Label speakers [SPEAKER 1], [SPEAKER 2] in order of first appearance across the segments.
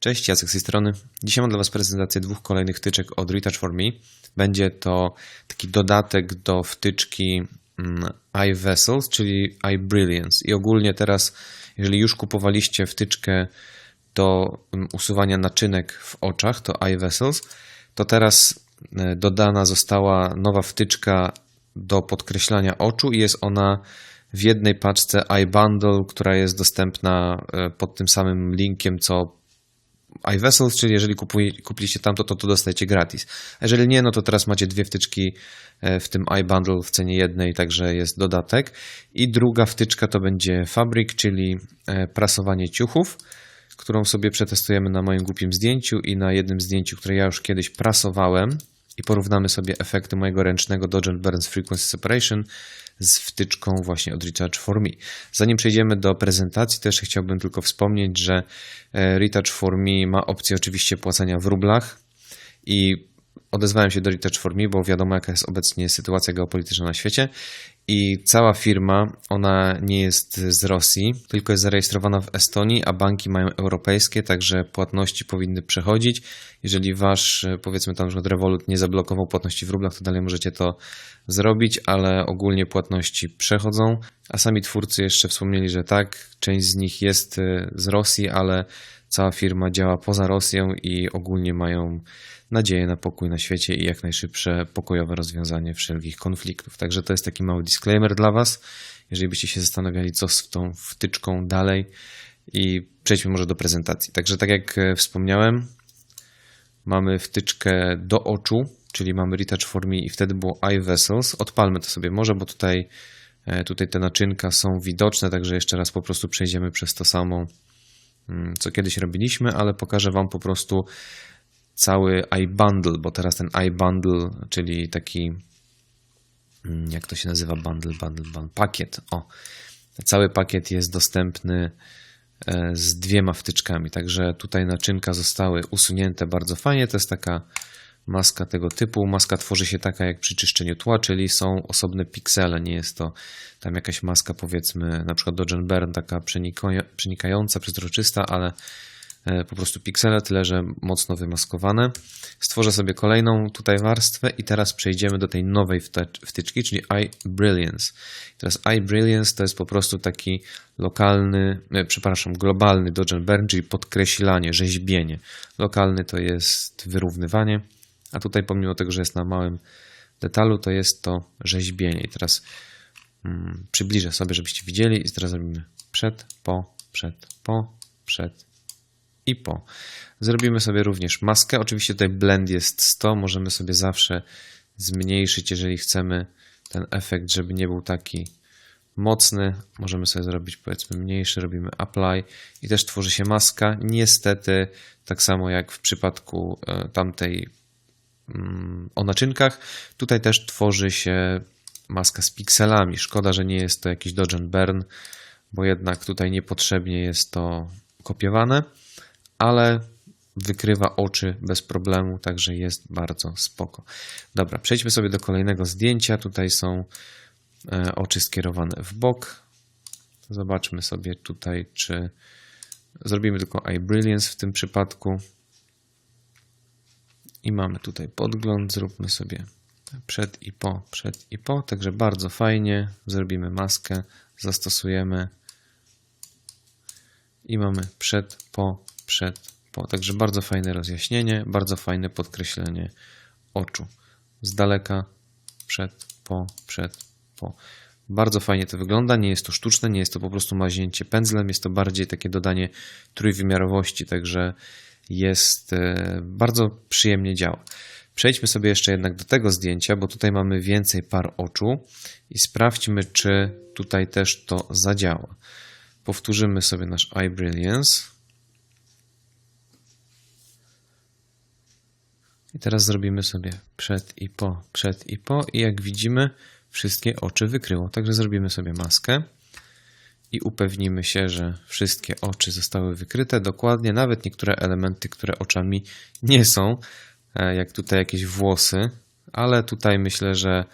[SPEAKER 1] Cześć, Jacek z tej strony. Dzisiaj mam dla Was prezentację dwóch kolejnych wtyczek od Retouch for Me. Będzie to taki dodatek do wtyczki mm, Eye Vessels, czyli Eye Brilliance. I ogólnie teraz, jeżeli już kupowaliście wtyczkę do mm, usuwania naczynek w oczach, to Eye Vessels, to teraz e, dodana została nowa wtyczka do podkreślania oczu i jest ona w jednej paczce iBundle, która jest dostępna e, pod tym samym linkiem co iVessels, czyli jeżeli kupuj, kupiliście tamto, to to dostajecie gratis. Jeżeli nie, no to teraz macie dwie wtyczki e, w tym iBundle w cenie jednej, także jest dodatek. I druga wtyczka to będzie Fabric, czyli e, prasowanie ciuchów, którą sobie przetestujemy na moim głupim zdjęciu i na jednym zdjęciu, które ja już kiedyś prasowałem i porównamy sobie efekty mojego ręcznego Dodge Burns Frequency Separation z wtyczką właśnie od Retouch for Me. Zanim przejdziemy do prezentacji, też chciałbym tylko wspomnieć, że e, Retouch for Me ma opcję oczywiście płacenia w rublach i odezwałem się do Retouch for Me, bo wiadomo jaka jest obecnie sytuacja geopolityczna na świecie i cała firma, ona nie jest z Rosji, tylko jest zarejestrowana w Estonii, a banki mają europejskie, także płatności powinny przechodzić. Jeżeli wasz, powiedzmy tam, że Revolut nie zablokował płatności w rublach, to dalej możecie to zrobić, ale ogólnie płatności przechodzą. A sami twórcy jeszcze wspomnieli, że tak, część z nich jest e, z Rosji, ale cała firma działa poza Rosją i ogólnie mają nadzieję na pokój na świecie i jak najszybsze pokojowe rozwiązanie wszelkich konfliktów. Także to jest taki mały disclaimer dla Was, jeżeli byście się zastanawiali, co z tą wtyczką dalej i przejdźmy może do prezentacji. Także tak jak e, wspomniałem, mamy wtyczkę do oczu, czyli mamy Retouch for Me i wtedy było Eye Vessels. Odpalmy to sobie może, bo tutaj, e, tutaj te naczynka są widoczne, także jeszcze raz po prostu przejdziemy przez to samo, co kiedyś robiliśmy, ale pokażę Wam po prostu cały iBundle, bo teraz ten iBundle, czyli taki, mm, jak to się nazywa, bundle, bundle, bundle, pakiet, o, cały pakiet jest dostępny e, z dwiema wtyczkami, także tutaj naczynka zostały usunięte. Bardzo fajnie, to jest taka maska tego typu. Maska tworzy się taka jak przy czyszczeniu tła, czyli są osobne piksele, nie jest to tam jakaś maska powiedzmy na przykład Dodge Burn, taka przenikająca, przezroczysta, ale E, po prostu piksele, tyle że mocno wymaskowane. Stworzę sobie kolejną tutaj warstwę i teraz przejdziemy do tej nowej wtyczki, czyli Eye Brilliance. Teraz Eye Brilliance to jest po prostu taki lokalny, e, przepraszam, globalny dodge burn, czyli podkreślanie, rzeźbienie. Lokalny to jest wyrównywanie, a tutaj pomimo tego, że jest na małym detalu, to jest to rzeźbienie. I teraz mm, przybliżę sobie, żebyście widzieli i teraz robimy przed, po, przed, po, przed, i po. Zrobimy sobie również maskę. Oczywiście tutaj blend jest 100, możemy sobie zawsze zmniejszyć, jeżeli chcemy ten efekt, żeby nie był taki mocny. Możemy sobie zrobić powiedzmy mniejszy, robimy apply i też tworzy się maska. Niestety, tak samo jak w przypadku e, tamtej o naczynkach, tutaj też tworzy się maska z pikselami. Szkoda, że nie jest to jakiś dodge and burn, bo jednak tutaj niepotrzebnie jest to kopiowane ale wykrywa oczy bez problemu, także jest bardzo spoko. Dobra, przejdźmy sobie do kolejnego zdjęcia. Tutaj są e, oczy skierowane w bok. Zobaczmy sobie tutaj, czy zrobimy tylko Eye Brilliance w tym przypadku. I mamy tutaj podgląd. Zróbmy sobie przed i po, przed i po. Także bardzo fajnie. Zrobimy maskę, zastosujemy i mamy przed, po, przed, po. Także bardzo fajne rozjaśnienie, bardzo fajne podkreślenie oczu. Z daleka, przed, po, przed, po. Bardzo fajnie to wygląda, nie jest to sztuczne, nie jest to po prostu maźnięcie pędzlem, jest to bardziej takie dodanie trójwymiarowości, także jest e, bardzo przyjemnie działa. Przejdźmy sobie jeszcze jednak do tego zdjęcia, bo tutaj mamy więcej par oczu i sprawdźmy, czy tutaj też to zadziała. Powtórzymy sobie nasz Eye Brilliance. I teraz zrobimy sobie przed i po, przed i po i jak widzimy wszystkie oczy wykryło. Także zrobimy sobie maskę i upewnimy się, że wszystkie oczy zostały wykryte dokładnie, nawet niektóre elementy, które oczami nie są, e, jak tutaj jakieś włosy, ale tutaj myślę, że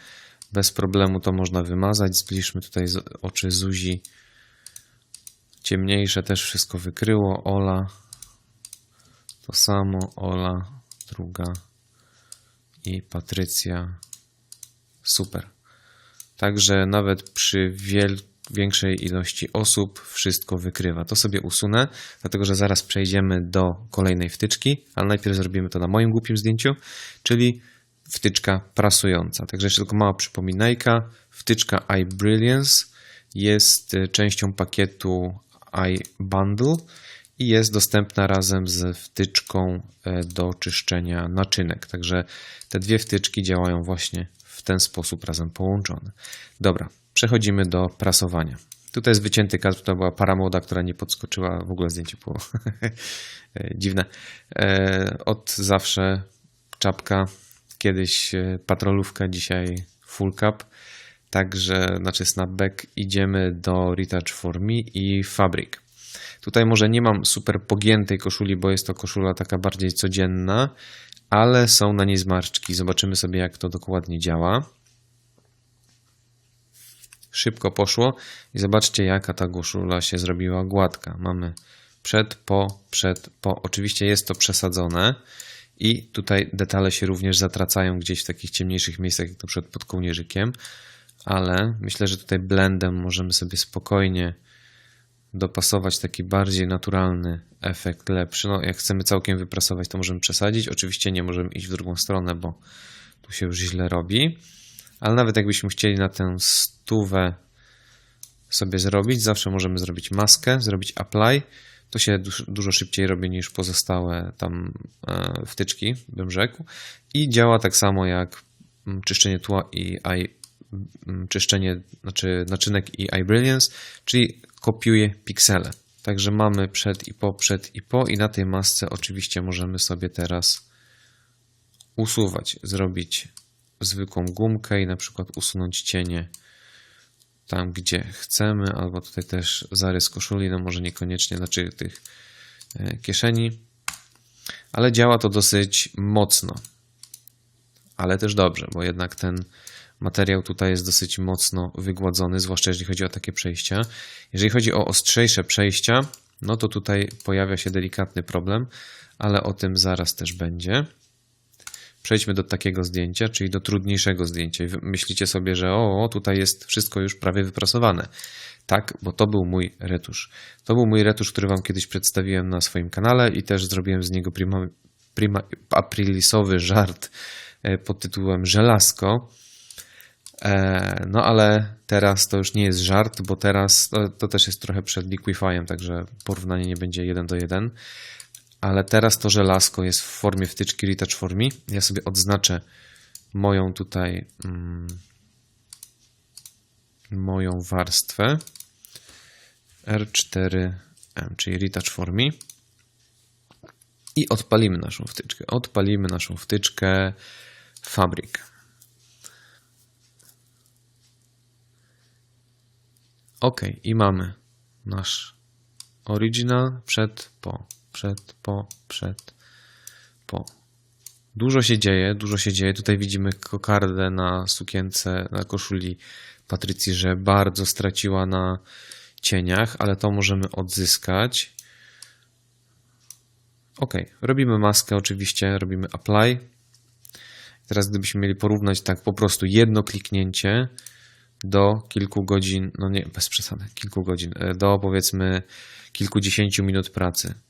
[SPEAKER 1] bez problemu to można wymazać. Zbliżmy tutaj oczy Zuzi ciemniejsze, też wszystko wykryło. Ola To samo Ola, druga i Patrycja. Super. Także nawet przy wiel- większej ilości osób wszystko wykrywa. To sobie usunę, dlatego że zaraz przejdziemy do kolejnej wtyczki, ale najpierw zrobimy to na moim głupim zdjęciu, czyli wtyczka prasująca. Także jeszcze tylko mała przypominajka. Wtyczka iBrilliance jest częścią pakietu iBundle i jest dostępna razem z wtyczką e, do czyszczenia naczynek. Także te dwie wtyczki działają właśnie w ten sposób razem połączone. Dobra, przechodzimy do prasowania. Tutaj jest wycięty kadr, to była para młoda, która nie podskoczyła, w ogóle zdjęcie było dziwne. E, od zawsze czapka, kiedyś e, patrolówka, dzisiaj full cap. Także, znaczy snapback, idziemy do Retouch for Me i Fabric. Tutaj może nie mam super pogiętej koszuli, bo jest to koszula taka bardziej codzienna, ale są na niej zmarszczki. Zobaczymy sobie, jak to dokładnie działa. Szybko poszło i zobaczcie, jaka ta koszula się zrobiła gładka. Mamy przed, po, przed, po. Oczywiście jest to przesadzone i tutaj detale się również zatracają gdzieś w takich ciemniejszych miejscach, jak na przykład pod kołnierzykiem, ale myślę, że tutaj blendem możemy sobie spokojnie dopasować taki bardziej naturalny efekt, lepszy. No, jak chcemy całkiem wyprasować, to możemy przesadzić. Oczywiście nie możemy iść w drugą stronę, bo tu się już źle robi. Ale nawet jakbyśmy chcieli na tę stówę sobie zrobić, zawsze możemy zrobić maskę, zrobić apply. To się dużo szybciej robi niż pozostałe tam e, wtyczki, bym rzekł. I działa tak samo jak mm, czyszczenie tła i eye, mm, czyszczenie, znaczy naczynek i iBrilliance, czyli kopiuje piksele. Także mamy przed i po, przed i po i na tej masce oczywiście możemy sobie teraz usuwać, zrobić zwykłą gumkę i na przykład usunąć cienie tam, gdzie chcemy, albo tutaj też zarys koszuli, no może niekoniecznie, znaczy tych e, kieszeni, ale działa to dosyć mocno, ale też dobrze, bo jednak ten materiał tutaj jest dosyć mocno wygładzony, zwłaszcza jeżeli chodzi o takie przejścia. Jeżeli chodzi o ostrzejsze przejścia, no to tutaj pojawia się delikatny problem, ale o tym zaraz też będzie. Przejdźmy do takiego zdjęcia, czyli do trudniejszego zdjęcia. Myślicie sobie, że o, tutaj jest wszystko już prawie wyprasowane. Tak, bo to był mój retusz. To był mój retusz, który Wam kiedyś przedstawiłem na swoim kanale i też zrobiłem z niego prima, prima aprilisowy żart e, pod tytułem Żelazko. E, no ale teraz to już nie jest żart, bo teraz to, to też jest trochę przed Liquifyem, także porównanie nie będzie jeden do jeden ale teraz to żelazko jest w formie wtyczki Retouch for Me. Ja sobie odznaczę moją tutaj mm, moją warstwę R4M, czyli Retouch for Me i odpalimy naszą wtyczkę. Odpalimy naszą wtyczkę Fabric. OK, i mamy nasz original przed, po przed, po, przed, po. Dużo się dzieje, dużo się dzieje. Tutaj widzimy kokardę na sukience, na koszuli Patrycji, że bardzo straciła na cieniach, ale to możemy odzyskać. Ok, robimy maskę oczywiście, robimy apply. Teraz gdybyśmy mieli porównać tak po prostu jedno kliknięcie do kilku godzin, no nie, bez przesady, kilku godzin, e, do powiedzmy kilkudziesięciu minut pracy.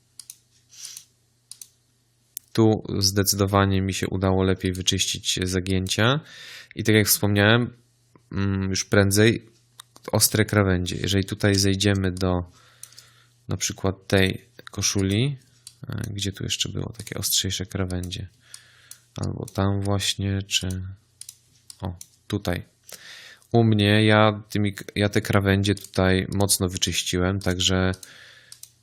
[SPEAKER 1] Tu zdecydowanie mi się udało lepiej wyczyścić zagięcia. I tak jak wspomniałem, mm, już prędzej ostre krawędzie. Jeżeli tutaj zejdziemy do na przykład tej koszuli, e, gdzie tu jeszcze było takie ostrzejsze krawędzie, albo tam właśnie, czy o, tutaj. U mnie ja, tymi, ja te krawędzie tutaj mocno wyczyściłem, także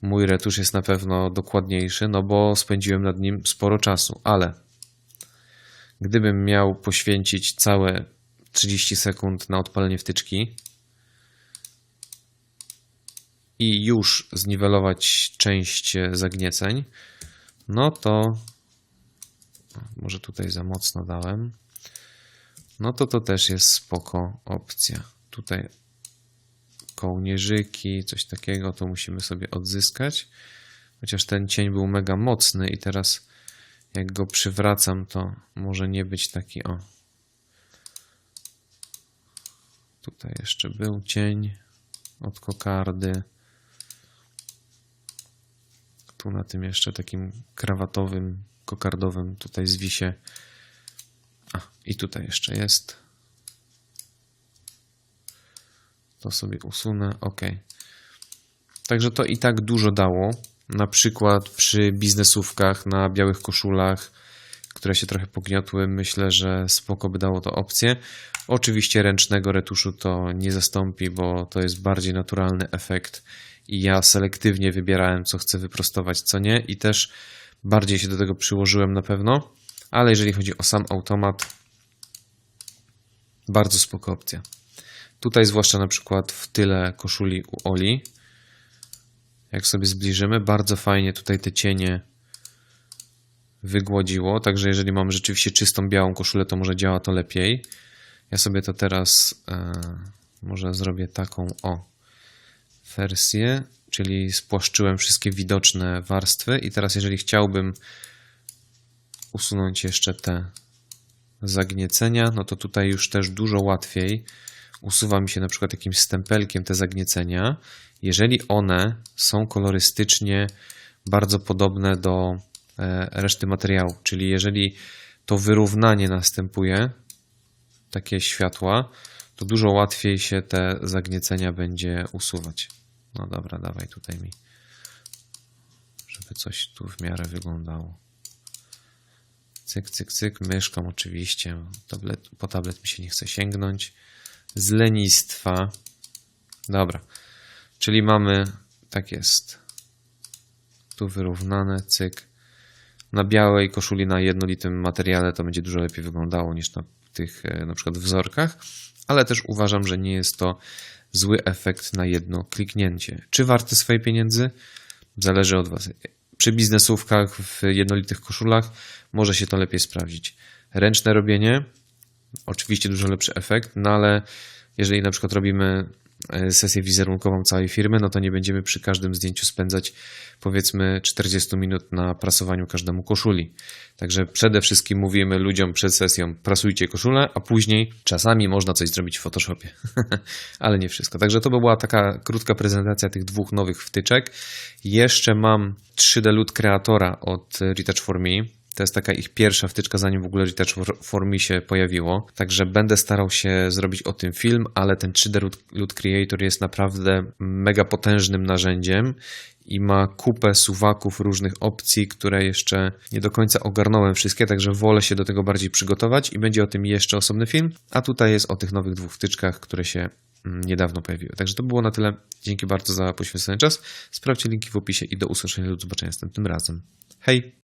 [SPEAKER 1] mój retusz jest na pewno dokładniejszy, no bo spędziłem nad nim sporo czasu, ale gdybym miał poświęcić całe 30 sekund na odpalenie wtyczki i już zniwelować część zagnieceń, no to może tutaj za mocno dałem. No to to też jest spoko opcja. Tutaj kołnierzyki, coś takiego, to musimy sobie odzyskać. Chociaż ten cień był mega mocny i teraz jak go przywracam, to może nie być taki o. Tutaj jeszcze był cień od kokardy. Tu na tym jeszcze takim krawatowym, kokardowym tutaj zwisie. A, i tutaj jeszcze jest. To sobie usunę. OK. Także to i tak dużo dało. Na przykład przy biznesówkach na białych koszulach, które się trochę pogniotły, myślę, że spoko by dało to opcję. Oczywiście ręcznego retuszu to nie zastąpi, bo to jest bardziej naturalny efekt i ja selektywnie wybierałem, co chcę wyprostować, co nie i też bardziej się do tego przyłożyłem na pewno, ale jeżeli chodzi o sam automat, bardzo spoko opcja. Tutaj zwłaszcza na przykład w tyle koszuli u Oli, jak sobie zbliżymy, bardzo fajnie tutaj te cienie wygłodziło, także jeżeli mamy rzeczywiście czystą białą koszulę, to może działa to lepiej. Ja sobie to teraz e, może zrobię taką o wersję, czyli spłaszczyłem wszystkie widoczne warstwy. I teraz jeżeli chciałbym usunąć jeszcze te zagniecenia, no to tutaj już też dużo łatwiej usuwa mi się na przykład jakimś stempelkiem te zagniecenia, jeżeli one są kolorystycznie bardzo podobne do e, reszty materiału, czyli jeżeli to wyrównanie następuje, takie światła, to dużo łatwiej się te zagniecenia będzie usuwać. No dobra, dawaj tutaj mi, żeby coś tu w miarę wyglądało. Cyk, cyk, cyk, myszką oczywiście. Tablet, po tablet mi się nie chce sięgnąć. Z lenistwa. Dobra, czyli mamy, tak jest, tu wyrównane, cyk. Na białej koszuli na jednolitym materiale to będzie dużo lepiej wyglądało niż na tych e, na przykład wzorkach, ale też uważam, że nie jest to zły efekt na jedno kliknięcie. Czy warte swoje pieniędzy? Zależy od Was. Przy biznesówkach, w jednolitych koszulach może się to lepiej sprawdzić. Ręczne robienie, oczywiście dużo lepszy efekt, no ale jeżeli na przykład robimy e, sesję wizerunkową całej firmy, no to nie będziemy przy każdym zdjęciu spędzać powiedzmy 40 minut na prasowaniu każdemu koszuli. Także przede wszystkim mówimy ludziom przed sesją prasujcie koszulę, a później czasami można coś zrobić w Photoshopie. Ale nie wszystko. Także to by była taka krótka prezentacja tych dwóch nowych wtyczek. Jeszcze mam 3D Loot Creatora od Retouch for Me. To jest taka ich pierwsza wtyczka, zanim w ogóle Retouch for- Me się pojawiło. Także będę starał się zrobić o tym film, ale ten 3D Loot- Loot Creator jest naprawdę mega potężnym narzędziem i ma kupę suwaków, różnych opcji, które jeszcze nie do końca ogarnąłem wszystkie, także wolę się do tego bardziej przygotować i będzie o tym jeszcze osobny film. A tutaj jest o tych nowych dwóch wtyczkach, które się mm, niedawno pojawiły. Także to było na tyle. Dzięki bardzo za poświęcony czas. Sprawdźcie linki w opisie i do usłyszenia lub zobaczenia następnym razem. Hej!